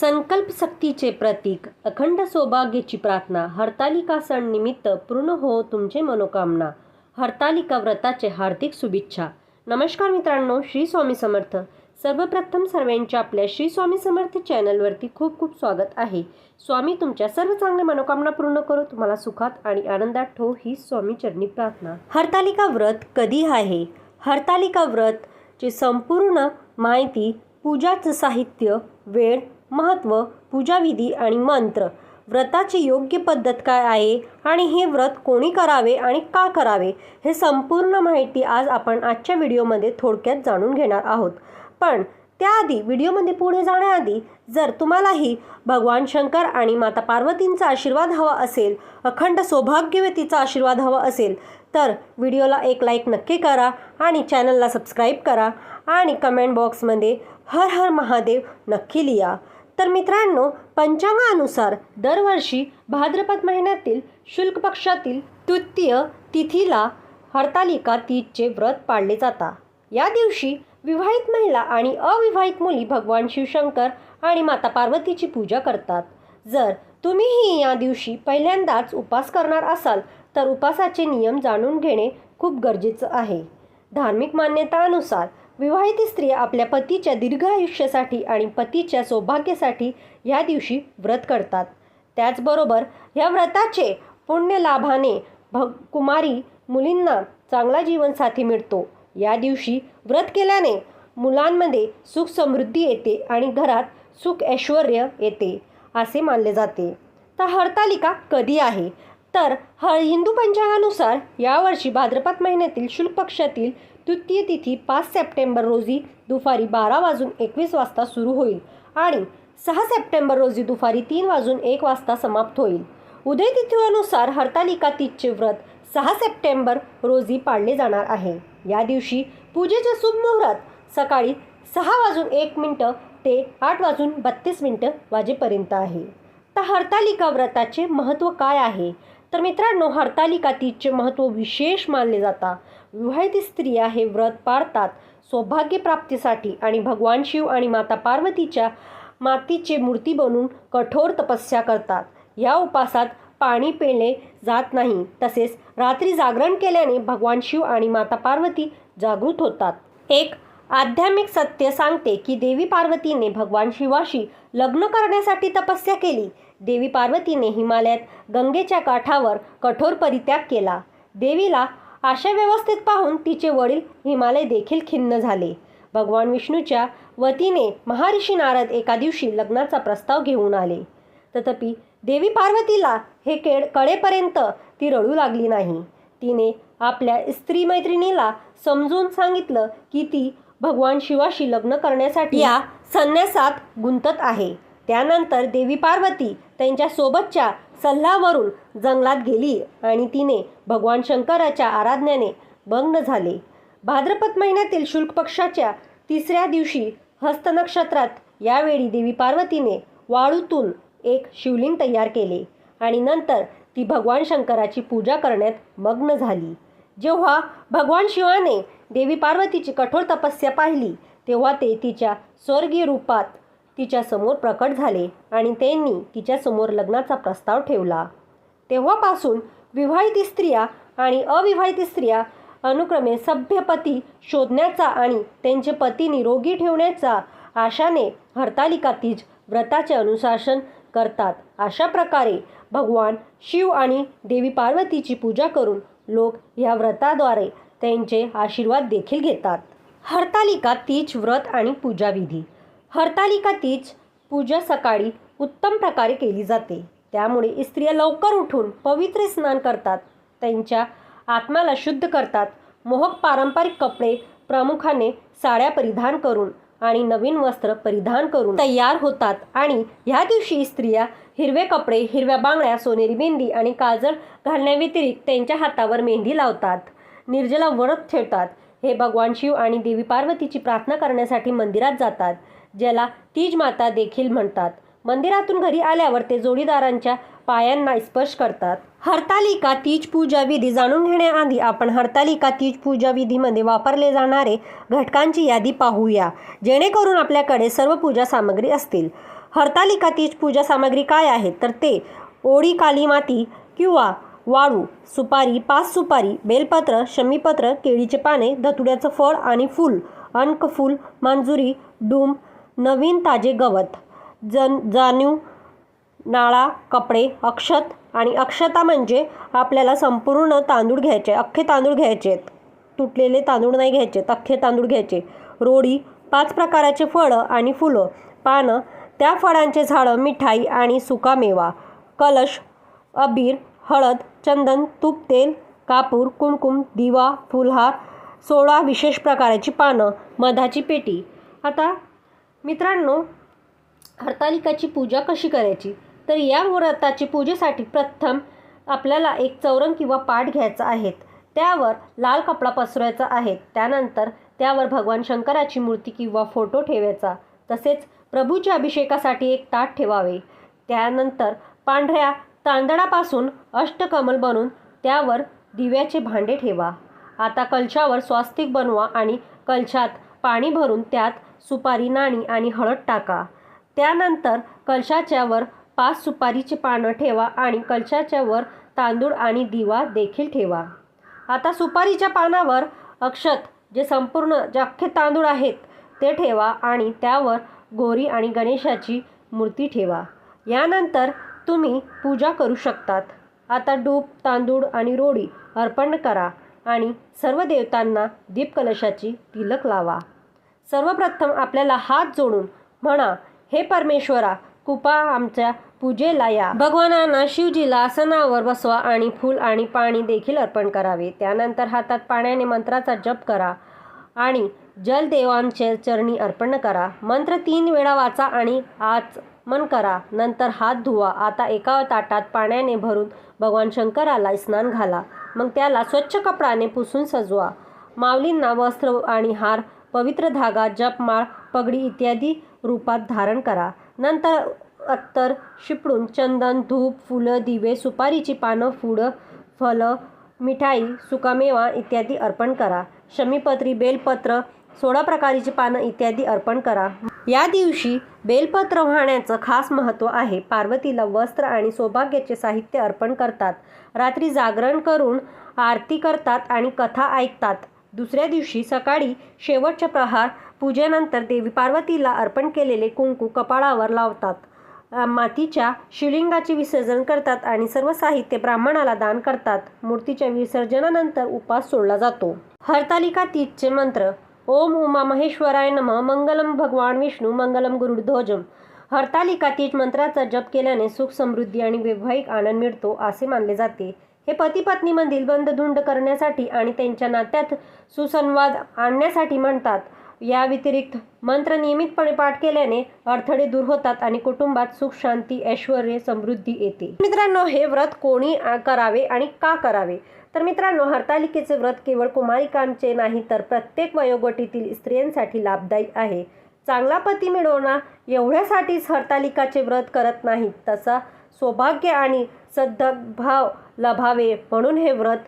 संकल्प शक्तीचे प्रतीक अखंड सौभाग्याची प्रार्थना हरतालिका सण निमित्त पूर्ण हो तुमचे मनोकामना हरतालिका व्रताचे हार्दिक शुभेच्छा. नमस्कार मित्रांनो श्री स्वामी समर्थ. सर्वप्रथम सर्वांच्या आपल्या श्री स्वामी समर्थ चॅनलवरती खूप खूप स्वागत आहे. स्वामी तुमच्या सर्व चांगल्या मनोकामना पूर्ण करो तुम्हाला सुखात आणि आनंदात ठेवो ही स्वामी चरणी प्रार्थना. हरतालिका व्रत कधी आहे? हरतालिका व्रत ची संपूर्ण माहिती पूजाचं साहित्य वेळ महत्त्व पूजाविधी आणि मंत्र. व्रताची योग्य पद्धत काय आहे आणि हे व्रत कोणी करावे आणि का करावे हे संपूर्ण माहिती आज आपण आजच्या व्हिडिओमध्ये थोडक्यात जाणून घेणार आहोत. पण त्याआधी व्हिडिओमध्ये पुढे जाण्याआधी जर तुम्हालाही भगवान शंकर आणि माता पार्वतींचा आशीर्वाद हवा असेल अखंड सौभाग्यवतीचा आशीर्वाद हवा असेल तर व्हिडिओला एक लाईक नक्की करा आणि चॅनलला सबस्क्राईब करा आणि कमेंट बॉक्समध्ये हर हर महादेव नक्की लिहा. तर मित्रांनो पंचांगानुसार दरवर्षी भाद्रपद महिन्यातील शुल्क पक्षातील तृतीय तिथीला हरतालिका तीजचे व्रत पाळले जातात. या दिवशी विवाहित महिला आणि अविवाहित मुली भगवान शिवशंकर आणि माता पार्वतीची पूजा करतात. जर तुम्हीही या दिवशी पहिल्यांदाच उपास करणार असाल तर उपासाचे नियम जाणून घेणे खूप गरजेचं आहे. धार्मिक मान्यतानुसार विवाहित स्त्रिया आपल्या पतीच्या दीर्घ आयुष्यासाठी आणि पतीच्या सौभाग्यासाठी या दिवशी व्रत करतात. त्याचबरोबर ह्या व्रताचे पुण्य लाभाने भग कुमारी मुलींना चांगला जीवनसाथी मिळतो. या दिवशी व्रत केल्याने मुलांमध्ये सुख समृद्धी येते आणि घरात सुख ऐश्वर येते असे मानले जाते. तर हरतालिका कधी आहे? तर ह हिंदू पंचांगानुसार यावर्षी भाद्रपद महिन्यातील शुल्क पक्षातील तृतीय तिथी पाच सप्टेंबर रोजी दुपारी बारा वाजून एकवीस वाजता सुरू होईल आणि सहा सप्टेंबर रोजी दुपारी तीन वाजून एक वाजता समाप्त होईल. उदय तिथीनुसार हरतालिका तीजचे व्रत सहा सप्टेंबर रोजी पाळले जाणार आहे. या दिवशी पूजेचे शुभ सकाळी सहा वाजून एक मिनटं ते आठ वाजून बत्तीस मिनटं वाजेपर्यंत आहे. तर हरतालिका व्रताचे महत्त्व काय आहे? तर मित्रांनो हरतालिका तीजचे महत्त्व विशेष मानले जातात विवाहित स्त्रिया हे व्रत पाळतात सौभाग्यप्राप्तीसाठी आणि भगवान शिव आणि माता पार्वतीच्या मातीचे मूर्ती बनवून कठोर तपस्या करतात. या उपासात पाणी पिणे जात नाही. तसेच रात्री जागरण केल्याने भगवान शिव आणि माता पार्वती जागृत होतात. एक आध्यात्मिक सत्य सांगते की देवी पार्वतीने भगवान शिवाशी लग्न करण्यासाठी तपस्या केली. देवी पार्वतीने हिमालयात गंगेच्या काठावर कठोर परित्याग केला. देवीला अशा व्यवस्थेत पाहून तिचे वडील हिमालय देखील खिन्न झाले. भगवान विष्णूच्या वतीने महर्षी नारद एका दिवशी लग्नाचा प्रस्ताव घेऊन आले. तथापि देवी पार्वतीला हे केड कळेपर्यंत ती रडू लागली नाही. तिने आपल्या स्त्री मैत्रिणीला समजून सांगितलं की ती भगवान शिवाशी लग्न करण्यासाठी या संन्यासात गुंतत आहे. त्यानंतर देवी पार्वती त्यांच्या सोबतच्या सल्ल्यावरून जंगलात गेली आणि तिने भगवान शंकराच्या आराधनेने भग्न झाले. भाद्रपद महिन्यातील शुल्क पक्षाच्या तिसऱ्या दिवशी हस्त नक्षत्रात यावेळी देवी पार्वतीने वाळूतून एक शिवलिंग तयार केले आणि नंतर ती भगवान शंकराची पूजा करण्यात मग्न झाली. जेव्हा भगवान शिवाने देवी पार्वतीची कठोर तपस्या पाहिली तेव्हा ते तिच्या स्वर्गीय रूपात तिच्यासमोर प्रकट झाले आणि त्यांनी तिच्यासमोर लग्नाचा प्रस्ताव ठेवला. तेव्हापासून विवाहित स्त्रिया आणि अविवाहित स्त्रिया अनुक्रमे सभ्यपती शोधण्याचा आणि त्यांचे पती निरोगी ठेवण्याचा आशाने हरतालिका तीज व्रताचे अनुशासन करतात. अशा प्रकारे भगवान शिव आणि देवी पार्वतीची पूजा करून लोक या व्रताद्वारे त्यांचे आशीर्वाद देखील घेतात. हरतालिका तीज व्रत आणि पूजाविधी हरतालिका तीज पूजा सकाळी उत्तम प्रकारे केली जाते. त्यामुळे स्त्रिया लवकर उठून पवित्र स्नान करतात. त्यांच्या आत्माला शुद्ध करतात. मोहक पारंपरिक कपडे प्रामुख्याने साड्या परिधान करून आणि नवीन वस्त्र परिधान करून तयार होतात. आणि ह्या दिवशी स्त्रिया हिरवे कपडे हिरव्या बांगड्या सोनेरी मेहंदी आणि काजळ घालण्याव्यतिरिक्त त्यांच्या हातावर मेहंदी लावतात. निर्जला व्रत ठेवतात. हे भगवान शिव आणि देवी पार्वतीची प्रार्थना करण्यासाठी मंदिरात जातात. ज्याला तीज माता देखील म्हणतात. मंदिरातून घरी आल्यावर ते जोडीदारांच्या पायांना स्पर्श करतात. हरतालिका तीज पूजा विधी जाणून घेण्याआधी आपण हरतालिका तीज पूजा विधीमध्ये वापरले जाणारे घटकांची यादी पाहूया जेणेकरून आपल्याकडे सर्व पूजा सामग्री असतील. हरतालिका तीज पूजा सामग्री काय आहे तर ते ओळी काली माती किंवा वाळू सुपारी पाच सुपारी बेलपत्र शमीपत्र केळीचे पाने धतुड्याचं फळ आणि फूल अनकफूल मांजुरी डूम नवीन ताजे गवत जन जाणीव नाळा कपडे अक्षत आणि अक्षता म्हणजे आपल्याला संपूर्ण तांदूळ घ्यायचे अख्खे तांदूळ घ्यायचे. तुटलेले तांदूळ नाही घ्यायचे अख्खे तांदूळ घ्यायचे. रोडी पाच प्रकाराचे फळं आणि फुलं पानं त्या फळांचे झाडं मिठाई आणि सुका मेवा कलश अबीर हळद चंदन तूप तेल कापूर कुमकुम दिवा फुलहार सोळा विशेष प्रकाराची पानं मधाची पेटी. आता मित्रांनो हरतालिकाची पूजा कशी करायची? तर या व्रताची पूजेसाठी प्रथम आपल्याला एक चौरंग किंवा पाठ घ्यायचा आहे. त्यावर लाल कपडा पसरवायचा आहे. त्यानंतर त्यावर भगवान शंकराची मूर्ती किंवा फोटो ठेवायचा. तसेच प्रभूच्या अभिषेकासाठी एक ताट ठेवावे. त्यानंतर पांढऱ्या तांदळापासून अष्टकमल बनवून त्यावर दिव्याचे भांडे ठेवा. आता कलशावर स्वास्तिक बनवा आणि कलशात पाणी भरून त्यात सुपारी नाणी आणि हळद टाका. त्यानंतर कलशाच्या वर पाच सुपारीचे पानं ठेवा आणि कलशाच्या वर तांदूळ आणि दिवा देखील ठेवा. आता सुपारीच्या पानावर अक्षत जे संपूर्ण जे तांदूळ आहेत ते ठेवा आणि त्यावर गोरी आणि गणेशाची मूर्ती ठेवा. यानंतर तुम्ही पूजा करू शकतात. आता डूब तांदूळ आणि रोडी अर्पण करा आणि सर्व देवतांना दीपकलशाची तिलक लावा. सर्वप्रथम आपल्याला हात जोडून म्हणा हे परमेश्वरा कृपा आमच्या पूजेला या. भगवानांना शिवजीला आसनावर बसवा आणि फूल आणि पाणी देखील अर्पण करावे. त्यानंतर हातात पाण्याने मंत्राचा जप करा आणि जलदेवांचे चरणी अर्पण करा. मंत्र तीन वेळा वाचा आणि आज मन करा. नंतर हात धुवा. आता एका ताटात पाण्याने भरून भगवान शंकराला स्नान घाला. मग त्याला स्वच्छ कपडाने पुसून सजवा. माऊलींना वस्त्र आणि हार पवित्र धागा जपमाळ पगडी इत्यादी रूपात धारण करा. नंतर अत्तर शिपडून चंदन धूप फुलं दिवे सुपारीची पानं फुलं फलं मिठाई सुकामेवा इत्यादी अर्पण करा. शमीपत्री बेलपत्र सोळा प्रकारची पानं इत्यादी अर्पण करा. या दिवशी बेलपत्र वाहण्याचं खास महत्त्व आहे. पार्वतीला वस्त्र आणि सौभाग्याचे साहित्य अर्पण करतात. रात्री जागरण करून आरती करतात आणि कथा ऐकतात. दुसऱ्या दिवशी सकाळी शेवटच्या प्रहार पूजेनंतर देवी पार्वतीला अर्पण केलेले कुंकू कपाळावर लावतात. मातीच्या शिवलिंगाचे विसर्जन करतात आणि सर्व साहित्य ब्राह्मणाला दान करतात. मूर्तीच्या विसर्जनानंतर उपास सोडला जातो. हरतालिका तीजचे मंत्र ओम उमा महेश्वराय नम मंगलम भगवान विष्णू मंगलम गुरुध्वजम हरतालिका तीज मंत्राचा जप केल्याने सुख समृद्धी आणि वैवाहिक आनंद मिळतो असे मानले जाते. हे पती पत्नीमधील बंधधुंड करण्यासाठी आणि त्यांच्या नात्यात सुसंवाद आणण्यासाठी म्हणतात. या व्यतिरिक्त मंत्र नियमितपणे पाठ केल्याने अडथळे दूर होतात आणि कुटुंबात सुख शांती ऐश्वर समृद्धी येते. मित्रांनो हे व्रत कोणी करावे आणि का करावे? तर मित्रांनो हरतालिकेचे व्रत केवळ कुमारिकांचे नाही तर प्रत्येक वयोगटीतील स्त्रियांसाठी लाभदायी आहे. चांगला पती मिळवणं एवढ्यासाठीच हरतालिकाचे व्रत करत नाहीत तसा सौभाग्य आणि सद्भाव लभावे म्हणून हे व्रत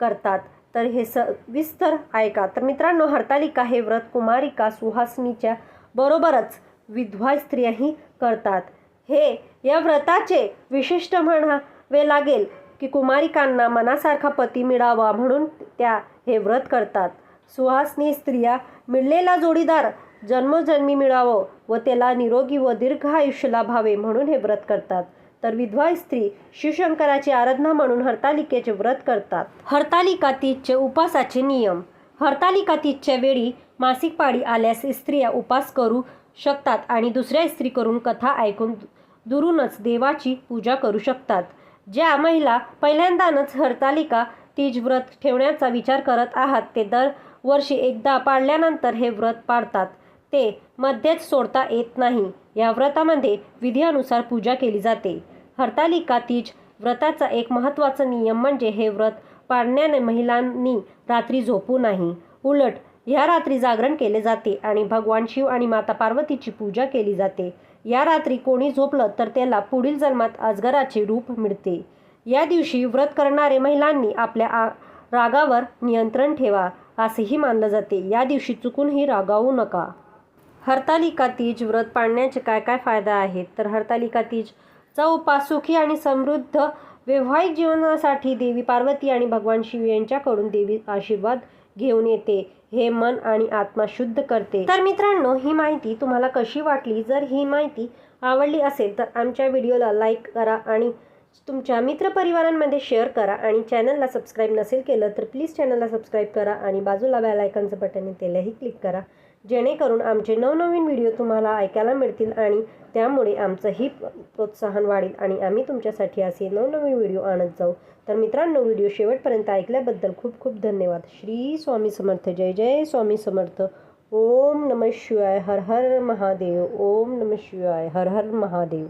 करतात. तर हे सविस्तर ऐका. तर मित्रांनो हरतालिका हे व्रत कुमारिका सुहासनीच्या बरोबरच विधवा स्त्रियाही करतात. हे या व्रताचे विशिष्ट म्हणावे लागेल की कुमारिकांना मनासारखा पती मिळावा म्हणून त्या हे व्रत करतात. सुहासनी स्त्रिया मिळलेला जोडीदार जन्मोजन्मी मिळावं व त्याला निरोगी व दीर्घ आयुष्य लाभावे म्हणून हे व्रत करतात. तर विधवा स्त्री शिवशंकराची आराधना म्हणून हरतालिकेचे व्रत करतात. हरतालिका तीजचे उपासाचे नियम. हरतालिका तीजच्या वेळी मासिक पाळी आल्यास स्त्रिया उपास करू शकतात आणि दुसऱ्या स्त्री करून कथा ऐकून दुरूनच देवाची पूजा करू शकतात. ज्या महिला पहिल्यांदानच हरतालिका तीज व्रत ठेवण्याचा विचार करत आहात ते दरवर्षी एकदा पाळल्यानंतर हे व्रत पाळतात. ते मध्येच सोडता येत नाही. या व्रतामध्ये विधीनुसार पूजा केली जाते. हरतालिका तीज व्रताचा एक महत्त्वाचा नियम म्हणजे हे व्रत पाळण्याने महिलांनी रात्री झोपू नाही. उलट ह्या रात्री जागरण केले जाते आणि भगवान शिव आणि माता पार्वतीची पूजा केली जाते. या रात्री कोणी झोपलं तर त्याला पुढील जन्मात अजगराचे रूप मिळते. या दिवशी व्रत करणारे महिलांनी आपल्या आ रागावर नियंत्रण ठेवा असेही मानलं जाते. या दिवशी चुकूनही रागावू नका. हरतालिका तीज व्रत पाळण्याचे काय काय फायदा आहेत? तर हरतालिका तीजचा उपास सुखी आणि समृद्ध वैवाहिक जीवनासाठी देवी पार्वती आणि भगवान शिव यांच्याकडून देवी आशीर्वाद घेऊन येते. हे मन आणि आत्मा शुद्ध करते. तर मित्रांनो ही माहिती तुम्हाला कशी वाटली? जर ही माहिती आवडली असेल तर आमच्या व्हिडिओला लाईक करा आणि तुमच्या मित्रपरिवारांमध्ये शेअर करा. आणि चॅनलला सबस्क्राईब नसेल केलं तर प्लीज चॅनलला सबस्क्राईब करा आणि बाजूला बेल बटन येतेलंही क्लिक करा. जेणेकरून आमचे नवनवीन व्हिडिओ तुम्हाला ऐकायला मिळतील आणि त्यामुळे आमचंही प्रोत्साहन वाढेल आणि आम्ही तुमच्यासाठी असे नवनवीन व्हिडिओ आणत जाऊ. तर मित्रांनो व्हिडिओ शेवटपर्यंत ऐकल्याबद्दल खूप खूप धन्यवाद. श्री स्वामी समर्थ. जय जय स्वामी समर्थ. ओम नम शिवाय. हर हर महादेव. ओम नम शिवाय. हर हर महादेव.